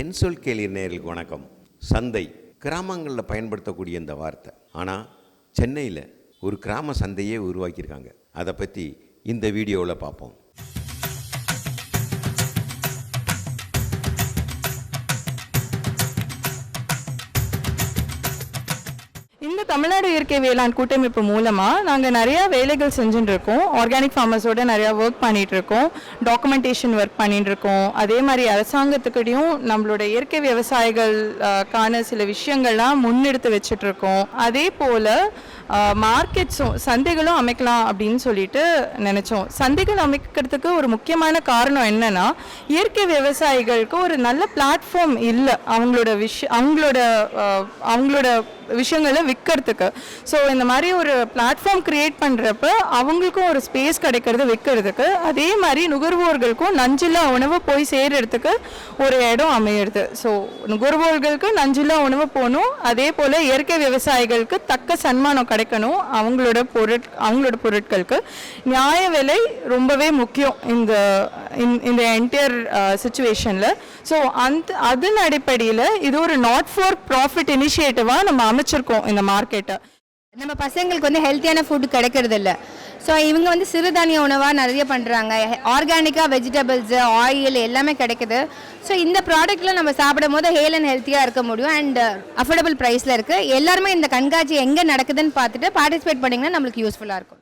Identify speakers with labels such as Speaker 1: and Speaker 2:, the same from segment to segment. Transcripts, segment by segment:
Speaker 1: என் சொல் கேளீர் நேயர்களுக்கு வணக்கம். சந்தை கிராமங்களில் பயன்படுத்தக்கூடிய இந்த வார்த்தை. ஆனால் சென்னையில் ஒரு கிராம சந்தையே உருவாக்கியிருக்காங்க. அதை பற்றி இந்த வீடியோவில் பார்ப்போம்.
Speaker 2: தமிழ்நாடு இயற்கை வேளாண் கூட்டமைப்பு மூலமாக நாங்கள் நிறையா வேலைகள் செஞ்சுட்டு இருக்கோம் ஆர்கானிக் ஃபார்மர்ஸோட நிறையா ஒர்க் பண்ணிகிட்டு இருக்கோம் டாக்குமெண்டேஷன் ஒர்க் பண்ணிட்டு இருக்கோம் அதே மாதிரி அரசாங்கத்துக்கிட்டையும் நம்மளோட இயற்கை விவசாயிகளுக்கான சில விஷயங்கள்லாம் முன்னெடுத்து வச்சுட்டு இருக்கோம் அதே போல் மார்க்கெட்ஸும் சந்தைகளும் அமைக்கலாம் அப்படின்னு சொல்லிட்டு நினச்சோம். சந்தைகள் அமைக்கிறதுக்கு ஒரு முக்கியமான காரணம் என்னன்னா இயற்கை விவசாயிகளுக்கு ஒரு நல்ல பிளாட்ஃபார்ம் இல்லை. அவங்களோட விஷ அவங்களோட அவங்களோட விஷயங்களை விற்கிறதுக்கு. ஸோ இந்த மாதிரி ஒரு பிளாட்ஃபார்ம் கிரியேட் பண்ணுறப்ப அவங்களுக்கும் ஒரு ஸ்பேஸ் கிடைக்கிறது விற்கிறதுக்கு. அதே மாதிரி நுகர்வோர்களுக்கும் நஞ்சில்லா உணவு போய் சேர்கிறதுக்கு ஒரு இடம் அமையிறது. ஸோ நுகர்வோர்களுக்கு நஞ்சில்லா உணவு போகணும். அதே போல் இயற்கை விவசாயிகளுக்கு தக்க சன்மானம் கிடைக்கணும். அவங்களோட பொருட் அவங்களோட பொருட்களுக்கு. நியாய விலை ரொம்பவே முக்கியம் இந்த இந்த- இந்த என்டையர் சுச்சுவேஷனில் ஸோ அந்த அதன் அடிப்படையில் இது ஒரு நாட் ஃபார் ப்ராஃபிட் இனிஷியேட்டிவாக நம்ம அமைச்சிருக்கோம் இந்த மார்க்கெட்டை
Speaker 3: நம்ம பசங்களுக்கு வந்து ஹெல்த்தியான ஃபுட் கிடைக்கிறது இல்லை ஸோ இவங்க வந்து சிறுதானிய உணவாக நிறைய பண்ணுறாங்க ஆர்கானிக்காக வெஜிடபிள்ஸு ஆயில் எல்லாமே கிடைக்குது. ஸோ இந்த ப்ராடக்ட்டில் நம்ம சாப்பிடும் போது ஹேல் அண்ட் ஹெல்த்தியாக இருக்க முடியும். அண்ட் அஃபோர்டபுள் ப்ரைஸில் இருக்குது எல்லாருமே இந்த கண்காட்சி எங்கே நடக்குதுன்னு பார்த்துட்டு பார்ட்டிசிபேட் பண்ணிங்கன்னா நம்மளுக்கு யூஸ்ஃபுல்லாக இருக்கும்.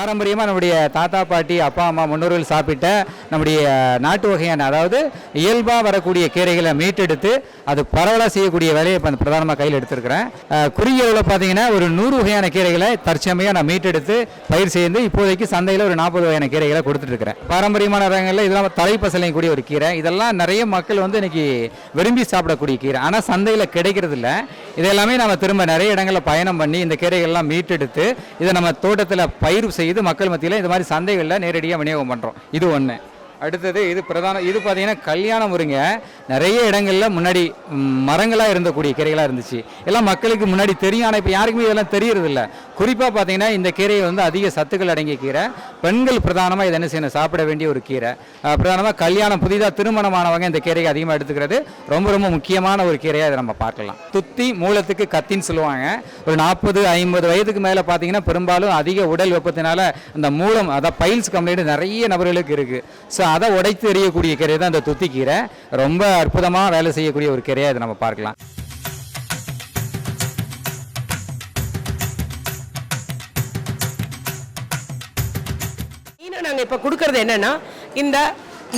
Speaker 4: பாரம்பரியமாக நம்முடைய தாத்தா பாட்டி அப்பா அம்மா முன்னோர்கள் சாப்பிட்ட நம்முடைய நாட்டு வகையான அதாவது இயல்பாக வரக்கூடிய கீரைகளை மீட்டெடுத்து அது பரவலாக செய்யக்கூடிய வேலையை இப்போ பிரதானமாக கையில் எடுத்திருக்கிறேன். அஹ், குறுகிய அளவில் பார்த்தீங்கன்னா ஒரு நூறு வகையான கீரைகளை தற்சமையாக நான் மீட்டெடுத்து பயிர் செய்து இப்போதைக்கு சந்தையில் ஒரு நாற்பது வகையான கீரைகளை கொடுத்துட்ருக்கிறேன். பாரம்பரியமான ரகங்களில் இதெல்லாம் தலைப்பசலையும் கூடிய ஒரு கீரை. இதெல்லாம் நிறைய மக்கள் வந்து இன்றைக்கி விரும்பி சாப்பிடக்கூடிய கீரை. ஆனால் சந்தையில் கிடைக்கிறது இல்லை இதெல்லாமே நம்ம திரும்ப நிறைய இடங்களில் பயணம் பண்ணி இந்த கீரைகள்லாம் மீட்டெடுத்து இதை நம்ம தோட்டத்தில் பயிர் செய்து மக்கள் மத்தியில் இந்த மாதிரி சந்தைகளில் நேரடியாக விநியோகம் பண்ணுறோம் இது ஒன்று அடுத்தது இது பிரதான இது பார்த்தீங்கன்னா கல்யாண முருங்க. நிறைய இடங்களில் முன்னாடி மரங்களாக இருந்தக்கூடிய கீரைகளாக இருந்துச்சு. எல்லாம் மக்களுக்கு முன்னாடி தெரியும். ஆனால் இப்போ யாருக்குமே இதெல்லாம் தெரியறதில்ல. குறிப்பாக பார்த்தீங்கன்னா இந்த கீரையை வந்து அதிக சத்துக்கள் அடங்கிய கீரை. பெண்கள் பிரதானமாக இதை என்ன செய்யணும்? சாப்பிட வேண்டிய ஒரு கீரை. பிரதானமாக கல்யாணம் புதிதாக திருமணமானவங்க இந்த கீரையை அதிகமாக எடுத்துக்கிறது ரொம்ப ரொம்ப முக்கியமான ஒரு கீரையாக இதை நம்ம பார்க்கலாம். துத்தி மூலத்துக்கு கத்தின்னு சொல்லுவாங்க. ஒரு நாற்பது ஐம்பது வயதுக்கு மேலே பார்த்தீங்கன்னா பெரும்பாலும் அதிக உடல் வெப்பத்தினால அந்த மூலம் அதான் பைல்ஸ் கம்ப்ளைண்ட் நிறைய நபர்களுக்கு இருக்குது ஸோ அதை உடைத்து எறியக்கூடிய கீரை தான் இந்த துத்தி கீரை. ரொம்ப அற்புதமாக வேலை செய்யக்கூடிய ஒரு கீரையை அதை நம்ம பார்க்கலாம்.
Speaker 5: நாங்கள் இப்போ கொடுக்கறது என்னன்னா இந்த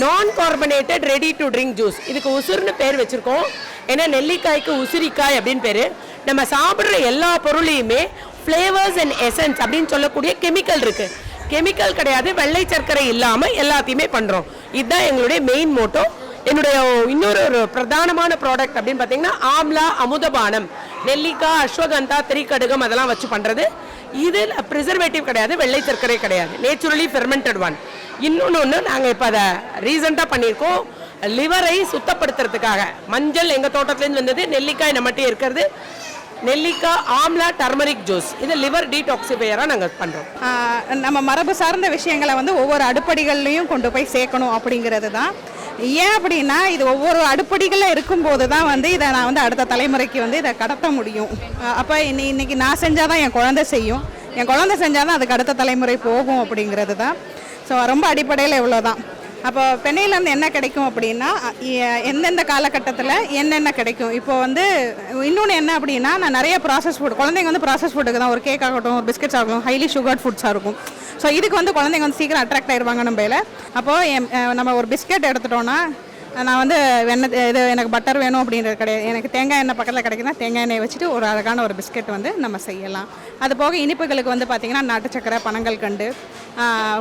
Speaker 5: நான் carbonated ready to drink juice இதுக்கு உசுர்னு பேர் வச்சிருக்கோம். ஏன்னா நெல்லிக்காய்க்கு உசிரிக்காய் அப்படின்னு பேர். நம்ம சாப்பிட்ற எல்லா பொருளையுமே ஃப்ளேவர்ஸ் அண்ட் எசன்ஸ் அப்படின்னு சொல்லக்கூடிய கெமிக்கல் இருக்கு. கெமிக்கல் கிடையாது வெள்ளை சர்க்கரை இல்லாமல் எல்லாத்தையுமே பண்ணுறோம் இதுதான் எங்களுடைய மெயின் மோட்டோ என்னுடைய இன்னொரு ஒரு பிரதானமான ப்ராடக்ட் அப்படின்னு பார்த்தீங்கன்னா ஆம்லா அமுதபானம். நெல்லிக்காய் அஸ்வகந்தா திரிகடுகம் அதெல்லாம் வச்சு பண்ணுறது இதில் ப்ரிசர்வேட்டிவ் கிடையாது வெள்ளை சர்க்கரை கிடையாது. நேச்சுரலி ஃபெர்மெண்டட் ஒன் இன்னொன்று ஒன்று நாங்கள் இப்போ அதை ரீசெண்டாக பண்ணியிருக்கோம். லிவரை சுத்தப்படுத்துறதுக்காக. மஞ்சள் எங்கள் தோட்டத்துலேருந்து வந்தது நெல்லிக்காய் நம்மகிட்டே இருக்கிறது. நெல்லிக்காய் ஆம்லா டர்மரிக் ஜூஸ். இது லிவர் டீடாக்சிஃபையராக நாங்கள் பண்ணுறோம்
Speaker 6: நம்ம மரபு சார்ந்த விஷயங்களை வந்து ஒவ்வொரு அடுப்படிகள்லையும் கொண்டு போய் சேர்க்கணும் அப்படிங்கிறது தான் ஏன் அப்படின்னா இது ஒவ்வொரு அடுப்படிகளில் இருக்கும்போது தான் வந்து இதை நான் வந்து அடுத்த தலைமுறைக்கு வந்து இதை கடத்த முடியும். அப்போ இன்னி இன்னைக்கு நான் செஞ்சால் தான் என் குழந்தை செய்யும். என் குழந்தை செஞ்சால் தான் அதுக்கு அடுத்த தலைமுறை போகும் அப்படிங்கிறது தான் ஸோ ரொம்ப அடிப்படையில் இவ்வளோ தான் அப்போ பெண்ணையிலேருந்து என்ன கிடைக்கும் அப்படின்னா எந்தெந்த காலகட்டத்தில் என்னென்ன கிடைக்கும்? இப்போ வந்து இன்னொன்று என்ன அப்படின்னா நான் நிறைய ப்ராசஸ் ஃபுட் குழந்தைங்க வந்து ப்ராசஸ் ஃபுட்டுக்கு தான் ஒரு கேக் ஆகட்டும் ஒரு பிஸ்கெட்ஸ் ஆகட்டும் ஹைலி சுகர்ட் ஃபுட்ஸாக இருக்கும். ஸோ இதுக்கு வந்து குழந்தைங்க வந்து சீக்கிரம் அட்ராக்ட் ஆயிடுவாங்க நம்பையில் அப்போது நம்ம ஒரு பிஸ்கெட் எடுத்துட்டோன்னா நான் வந்து வெண்ணெய் இது எனக்கு பட்டர் வேணும் அப்படின்றது கிடையாது. எனக்கு தேங்காய் எண்ணெய் பக்கத்தில் கிடைக்குன்னா தேங்காய் எண்ணெய் வச்சுட்டு ஒரு அழகான ஒரு பிஸ்கெட் வந்து நம்ம செய்யலாம். அது போக இனிப்புகளுக்கு வந்து பார்த்திங்கன்னா நாட்டு சக்கரை பனங்கள் கண்டு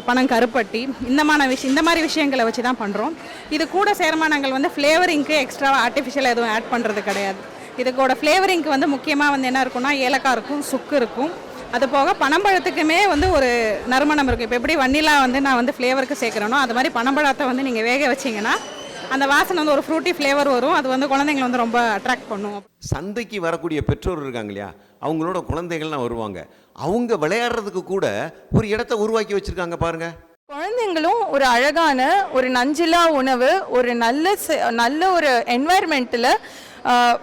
Speaker 6: பனங்கருப்பட்டி இந்த மாதிரி விஷயம் இந்த மாதிரி விஷயங்களை வச்சு தான் பண்ணுறோம் இது கூட சேர்மானங்கள் வந்து ஃப்ளேவரிங்க்கு எக்ஸ்ட்ரா ஆர்டிஃபிஷியல் எதுவும் ஆட் பண்ணுறது கிடையாது. இதுக்கோட ஃப்ளேவரிங்க்கு வந்து முக்கியமாக வந்து என்ன இருக்கும்னா ஏலக்காய் இருக்கும் சுக்கு இருக்கும். அது போக பனம்பழத்துக்குமே வந்து ஒரு நறுமணம் இருக்கும். இப்போ எப்படி வண்ணிலா வந்து நான் வந்து ஃப்ளேவருக்கு சேர்க்குறேனோ அது மாதிரி பனம்பழத்தை வந்து நீங்கள் வேக வச்சிங்கன்னா அந்த வாசனை வந்து ஒரு ஃப்ரூட்டி ஃப்ளேவர் வரும். அது வந்து குழந்தைங்களை வந்து ரொம்ப அட்ராக்ட் பண்ணும்.
Speaker 1: சந்தைக்கு வரக்கூடிய பெற்றோர் இருக்காங்க இல்லையா? அவங்களோட குழந்தைகள்லாம் வருவாங்க. அவங்க விளையாடுறதுக்கு கூட ஒரு இடத்த உருவாக்கி வச்சிருக்காங்க பாருங்க.
Speaker 2: குழந்தைங்களும் ஒரு அழகான ஒரு நஞ்சில்லா உணவு ஒரு நல்ல ச- நல்ல ஒரு என்வாயர்மெண்ட்டில்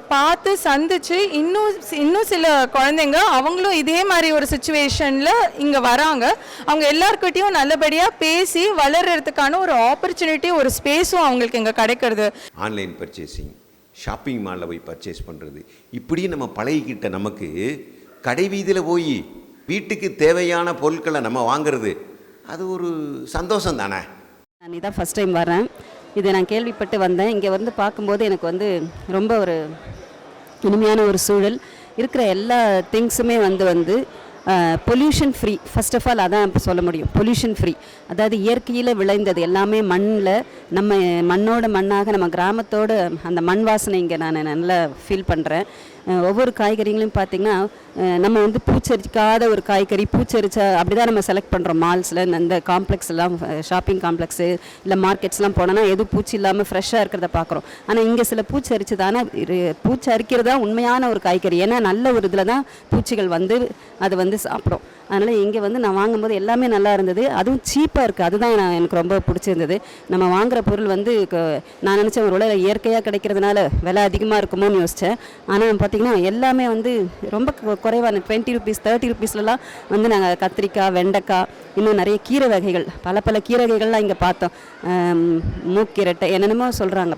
Speaker 2: பார்த்து சந்திச்சு இன்னும் இன்னும் சில குழந்தைங்க அவங்களும் இதே மாதிரி ஒரு சுச்சுவேஷனில் இங்கே வராங்க. அவங்க எல்லார்கிட்டயும் நல்லபடியாக பேசி வளர்கிறதுக்கான ஒரு ஆப்பர்ச்சுனிட்டி ஒரு ஸ்பேஸும் அவங்களுக்கு இங்கே கிடைக்கிறது.
Speaker 1: ஆன்லைன் பர்ச்சேசிங் ஷாப்பிங் மாலில் போய் பர்ச்சேஸ் பண்ணுறது இப்படி நம்ம பழகிக்கிட்ட நமக்கு கடை வீதியில் போய் வீட்டுக்கு தேவையான பொருட்களை நம்ம வாங்குறது அது ஒரு சந்தோஷம் தானே?
Speaker 7: நான் இதான் ஃபஸ்ட் டைம் வரேன் இதை நான் கேள்விப்பட்டு வந்தேன். இங்கே வந்து பார்க்கும்போது எனக்கு வந்து ரொம்ப ஒரு இனிமையான ஒரு சூழல். இருக்கிற எல்லா திங்ஸுமே வந்து வந்து pollution free first of all அதான் இப்போ சொல்ல முடியும். பொல்யூஷன் ஃப்ரீ அதாவது இயற்கையில் விளைந்தது எல்லாமே மண்ணில் நம்ம மண்ணோட மண்ணாக நம்ம கிராமத்தோட அந்த மண் வாசனை இங்கே நான் நல்லா ஃபீல் பண்ணுறேன் ஒவ்வொரு காய்கறிகளையும் பார்த்திங்கன்னா நம்ம வந்து பூச்சரிக்காத ஒரு காய்கறி பூச்சரிச்ச அப்படி தான் நம்ம செலக்ட் பண்ணுறோம் மால்ஸில் இந்த காம்ப்ளெக்ஸ் எல்லாம் ஷாப்பிங் காம்ப்ளெக்ஸு இல்லை மார்க்கெட்ஸ்லாம் போனோன்னா எதுவும் பூச்சி இல்லாமல் ஃப்ரெஷ்ஷாக இருக்கிறத பார்க்குறோம் ஆனால் இங்கே சில பூச்சி பூச்சரிக்கிறது பூச்சி தான் உண்மையான ஒரு காய்கறி. ஏன்னா நல்ல ஒரு இதில் தான் பூச்சிகள் வந்து அது வந்து சாப்பிடும். அதனால் இங்கே வந்து நான் வாங்கும்போது எல்லாமே நல்லா இருந்தது. அதுவும் சீப்பாக இருக்குது அதுதான் நான் எனக்கு ரொம்ப பிடிச்சிருந்தது. நம்ம வாங்குகிற பொருள் வந்து நான் நினச்சேன் ஒரு வேளை இயற்கையாக கிடைக்கிறதுனால விலை அதிகமாக இருக்குமோன்னு யோசித்தேன் ஆனால் பார்த்திங்கன்னா எல்லாமே வந்து ரொம்ப குறைவான டுவெண்ட்டி ருபீஸ் தேர்ட்டி ருபீஸ்லலாம் வந்து நாங்கள் கத்திரிக்காய் வெண்டைக்காய் இன்னும் நிறைய கீரை வகைகள் பல பல கீரை வகைகள்லாம் இங்கே பார்த்தோம். மூக்கீரட்டை என்னென்னமோ சொல்கிறாங்க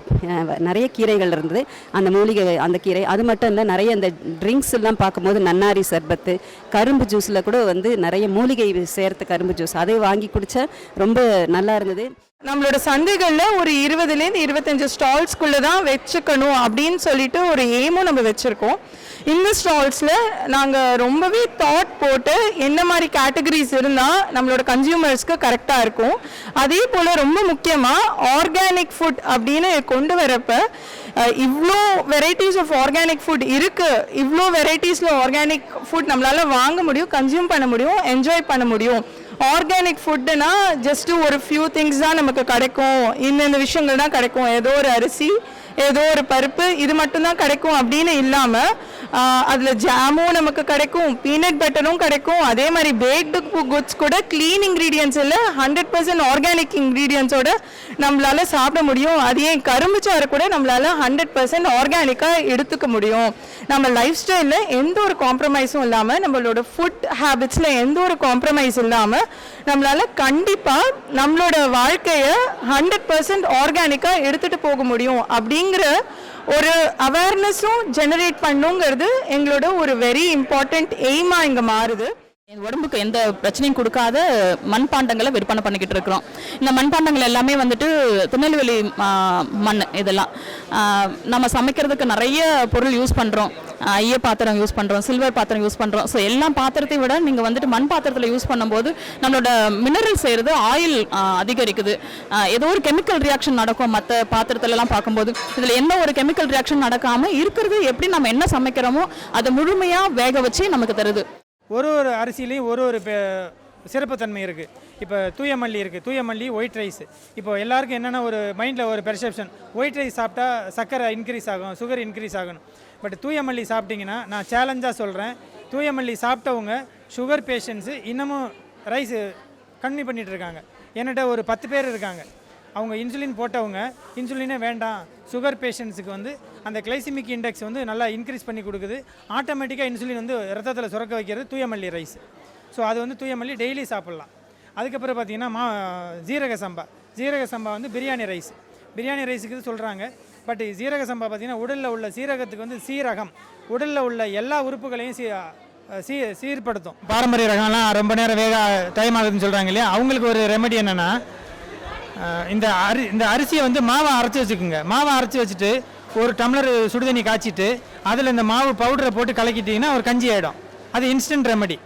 Speaker 7: நிறைய கீரைகள் இருந்தது. அந்த மூலிகை அந்த கீரை அது மட்டும் இல்லை நிறைய இந்த ட்ரிங்க்ஸ் எல்லாம் பார்க்கும்போது நன்னாரி சர்பத்து கரும்பு ஜூஸில் கூட வந்து நிறைய மூலிகை சேர்த்து கரும்பு ஜூஸ் அதை வாங்கி குடித்தா ரொம்ப நல்லா இருந்தது.
Speaker 2: நம்மளோட சந்தைகளில் ஒரு இருபதுலேருந்து இருபத்தஞ்சு ஸ்டால்ஸ்குள்ளே தான் வச்சுக்கணும் அப்படின்னு சொல்லிட்டு ஒரு எய்மும் நம்ம வச்சுருக்கோம். இந்த ஸ்டால்ஸில் நாங்கள் ரொம்பவே தாட் போட்டு என்ன மாதிரி கேட்டகரிஸ் இருந்தால் நம்மளோட கன்சியூமர்ஸ்க்கு கரெக்டாக இருக்கும். அதே போல் ரொம்ப முக்கியமாக ஆர்கானிக் ஃபுட் அப்படின்னு கொண்டு வரப்போ இவ்வளோ வெரைட்டிஸ் ஆஃப் ஆர்கானிக் ஃபுட் இருக்குது இவ்வளோ வெரைட்டிஸில் ஆர்கானிக் ஃபுட் நம்மளால் வாங்க முடியும் கன்சியூம் பண்ண முடியும் என்ஜாய் பண்ண முடியும். ஆர்கானிக் ஃபுட்டுனா ஜஸ்ட்டு ஒரு ஃபியூ திங்ஸ் தான் நமக்கு கிடைக்கும். இந்தந்த விஷயங்கள் தான் கிடைக்கும். ஏதோ ஒரு அரிசி ஏதோ ஒரு பருப்பு இது மட்டும்தான் கிடைக்கும் அப்படின்னு இல்லாமல் அதில் ஜாமும் நமக்கு கிடைக்கும் பீனட் பட்டரும் கிடைக்கும். அதே மாதிரி பேக்டு குட்ஸ் கூட க்ளீன் இன்க்ரீடியன்ஸ் இல்லை ஹண்ட்ரட் பர்சன்ட் ஆர்கானிக் இன்க்ரீடியன்ஸோட நம்மளால் சாப்பிட முடியும். அது ஏன் கரும்பு சாறு கூட நம்மளால் ஹண்ட்ரட் பர்சன்ட் ஆர்கானிக்காக எடுத்துக்க முடியும். நம்ம லைஃப் ஸ்டைலில் எந்த ஒரு காம்ப்ரமைஸும் இல்லாமல் நம்மளோட ஃபுட் ஹேபிட்ஸில் எந்த ஒரு காம்ப்ரமைஸ் இல்லாமல் நம்மளால் கண்டிப்பாக நம்மளோட வாழ்க்கையை ஹண்ட்ரட் பர்சன்ட் ஆர்கானிக்காக எடுத்துகிட்டு போக முடியும். அப்படிங்கிற ஒரு அவேர்னஸும் ஜெனரேட் பண்ணுங்கிறது எங்களோட ஒரு வெரி இம்பார்ட்டண்ட் எய்மாக இங்கே மாறுது.
Speaker 8: என் உடம்புக்கு எந்த பிரச்சனையும் கொடுக்காத மண்பாண்டங்களை விற்பனை பண்ணிக்கிட்டு இருக்கிறோம். இந்த மண்பாண்டங்கள் எல்லாமே வந்துட்டு திருநெல்வேலி மண் இதெல்லாம். நம்ம சமைக்கிறதுக்கு நிறைய பொருள் யூஸ் பண்ணுறோம் ஐய பாத்திரம் யூஸ் பண்ணுறோம் சில்வர் பாத்திரம் யூஸ் பண்ணுறோம் ஸோ எல்லா பாத்திரத்தை விட நீங்கள் வந்துட்டு மண் பாத்திரத்தில் யூஸ் பண்ணும்போது நம்மளோட மினரல் செய்கிறது ஆயில் அதிகரிக்குது. ஏதோ ஒரு கெமிக்கல் ரியாக்ஷன் நடக்கும் மற்ற பாத்திரத்துலலாம் பார்க்கும்போது. இதில் எந்த ஒரு கெமிக்கல் ரியாக்ஷன் நடக்காமல் இருக்கிறது எப்படி நம்ம என்ன சமைக்கிறோமோ அதை முழுமையாக வேக வச்சு நமக்கு தருது.
Speaker 9: ஒரு ஒரு அரிசிலையும் ஒரு ஒரு பெ- சிறப்புத்தன்மை இருக்குது இப்போ தூய மல்லி இருக்குது தூய மல்லி ஒயிட் ரைஸ் இப்போ எல்லாருக்கும் என்னென்ன ஒரு மைண்டில் ஒரு பெர்செப்ஷன் ஒயிட் ரைஸ் சாப்பிட்டா சர்க்கரை இன்க்ரீஸ் ஆகும் சுகர் இன்க்ரீஸ் ஆகணும். பட் தூய மல்லி நான் சேலஞ்சாக சொல்கிறேன் தூய மல்லி சாப்பிட்டவங்க சுகர் பேஷண்ட்ஸு இன்னமும் ரைஸு கம்மி பண்ணிகிட்ருக்காங்க இருக்காங்க. என்கிட்ட ஒரு பத்து பேர் இருக்காங்க. அவங்க இன்சுலின் போட்டவங்க இன்சுலினே வேண்டாம். சுகர் பேஷண்ட்ஸுக்கு வந்து அந்த கிளைசிமிக் இண்டெக்ஸ் வந்து நல்லா இன்க்ரீஸ் பண்ணி கொடுக்குது. ஆட்டோமேட்டிக்காக இன்சுலின் வந்து ரத்தத்தில் சுரக்க வைக்கிறது தூயமல்லி ரைஸ் ஸோ அது வந்து தூயமல்லி டெய்லி சாப்பிட்லாம். அதுக்கப்புறம் பார்த்தீங்கன்னா மா ஜீரக சம்பா. ஜீரக சம்பா வந்து பிரியாணி ரைஸ் பிரியாணி ரைஸுக்கு இது சொல்கிறாங்க பட் ஜீரக சம்பா பார்த்தீங்கன்னா உடலில் உள்ள சீரகத்துக்கு வந்து சீரகம். உடலில் உள்ள எல்லா உறுப்புகளையும் சீ சீ சீர்படுத்தும். பாரம்பரிய ரகம்லாம் ரொம்ப நேரம் வேக டைம் ஆகுதுன்னு சொல்கிறாங்க இல்லையா? அவங்களுக்கு ஒரு ரெமெடி என்னென்னா இந்த அரி இந்த அரிசியை வந்து மாவை அரைச்சி வச்சுக்கோங்க. மாவை அரைச்சி வச்சுட்டு ஒரு டம்ளர் சுடுதண்ணி காய்ச்சிட்டு அதில் இந்த மாவு பவுடரை போட்டு கலக்கிட்டிங்கன்னா ஒரு கஞ்சி ஆகிடும் அது இன்ஸ்டன்ட் ரெமடி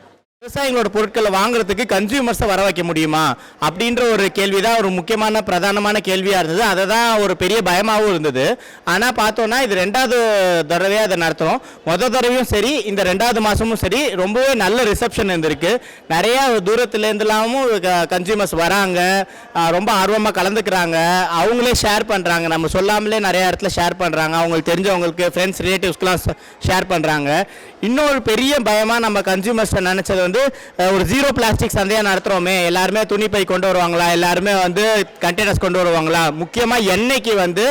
Speaker 10: விவசாயிகளோட பொருட்களை வாங்குறதுக்கு கன்சியூமர்ஸை வர வைக்க முடியுமா? அப்படின்ற ஒரு கேள்வி தான் ஒரு முக்கியமான பிரதானமான கேள்வியாக இருந்தது. அதை தான் ஒரு பெரிய பயமாகவும் இருந்தது. ஆனால் பார்த்தோன்னா இது ரெண்டாவது தடவையாக அதை நடத்துகிறோம் மொதல் தடவையும் சரி இந்த ரெண்டாவது மாதமும் சரி ரொம்பவே நல்ல ரிசப்ஷன் இருந்திருக்கு. நிறையா தூரத்துலேருந்துலாமும் கன்சியூமர்ஸ் வராங்க. ரொம்ப ஆர்வமாக கலந்துக்கிறாங்க. அவங்களே ஷேர் பண்ணுறாங்க நம்ம சொல்லாமலே நிறைய இடத்துல ஷேர் பண்ணுறாங்க அவங்களுக்கு தெரிஞ்சவங்களுக்கு ஃப்ரெண்ட்ஸ் ரிலேட்டிவ்ஸ்க்கெலாம் ஷேர் பண்ணுறாங்க இன்னொரு பெரிய பயமாக நம்ம கன்சியூமர்ஸை நினச்சது வந்து வந்து ஒரு ஜீரோ பிளாஸ்டிக் சந்தையாக நடத்துகிறோமே எல்லாருமே துணிப்பை கொண்டு வருவாங்களா எல்லாருமே வந்து கண்டெய்னர்ஸ் கொண்டு வருவாங்களா? முக்கியமாக எண்ணெய்க்கு வந்து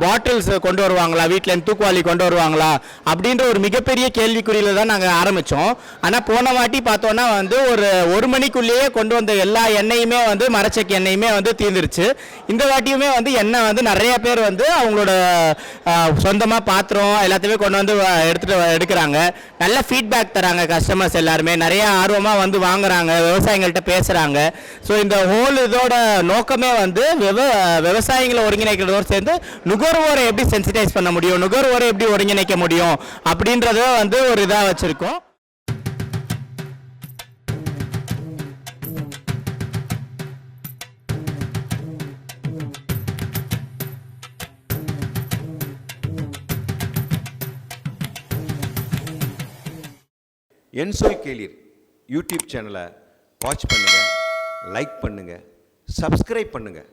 Speaker 10: பாட்டில்ஸ் கொண்டு வருவாங்களா வீட்டில் தூக்குவாளி கொண்டு வருவாங்களா? அப்படின்ற ஒரு மிகப்பெரிய கேள்விக்குறியில் தான் நாங்கள் ஆரம்பித்தோம் ஆனால் போன வாட்டி பார்த்தோன்னா வந்து ஒரு ஒரு மணிக்குள்ளேயே கொண்டு வந்த எல்லா எண்ணெயுமே வந்து மரச்செக்கு எண்ணெயுமே வந்து தீர்ந்துருச்சு. இந்த வாட்டியுமே வந்து எண்ணெய் வந்து நிறைய பேர் வந்து அவங்களோட சொந்தமாக பாத்திரம் எல்லாத்தையுமே கொண்டு வந்து எடுத்துகிட்டு வ- எடுக்கிறாங்க. நல்ல ஃபீட்பேக் தராங்க கஸ்டமர்ஸ் எல்லாருமே. நிறைய நிறைய ஆர்வமாக வந்து வாங்குறாங்க விவசாயிகள்கிட்ட பேசுகிறாங்க ஸோ இந்த ஹோல் இதோட நோக்கமே வந்து விவ விவசாயிகளை ஒருங்கிணைக்கிறதோடு சேர்ந்து நுகர்வோரை எப்படி சென்சிடைஸ் பண்ண முடியும் நுகர்வோரை எப்படி ஒருங்கிணைக்க முடியும் அப்படின்றத வந்து ஒரு இதாக வச்சுருக்கோம்.
Speaker 1: என்சோய் கேளீர். யூடியூப் சேனலை வாட்ச் பண்ணுங்கள் லைக் பண்ணுங்கள் சப்ஸ்கிரைப் பண்ணுங்கள்